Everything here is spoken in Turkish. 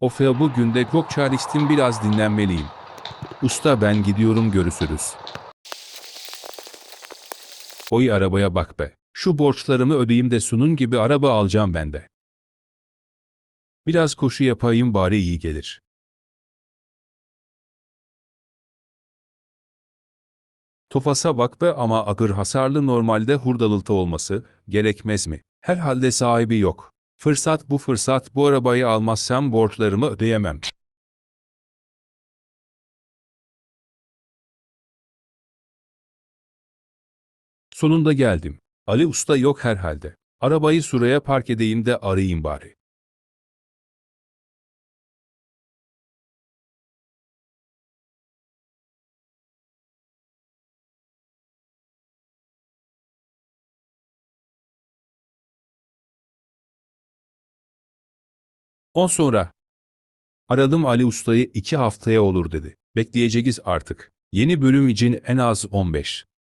Of bugün de çok çalıştım biraz dinlenmeliyim. Usta ben gidiyorum görüşürüz. Oy arabaya bak be. Şu borçlarımı ödeyeyim de sunun gibi araba alacağım ben de. Biraz koşu yapayım bari iyi gelir. Tofasa bak be ama akır hasarlı normalde hurdalıtı olması gerekmez mi? Herhalde sahibi yok. Fırsat bu fırsat bu arabayı almazsam borçlarımı ödeyemem. Sonunda geldim. Ali Usta yok herhalde. Arabayı şuraya park edeyim de arayayım bari. On sonra. Aradım Ali Usta'yı iki haftaya olur dedi. Bekleyeceğiz artık. Yeni bölüm için en az 15.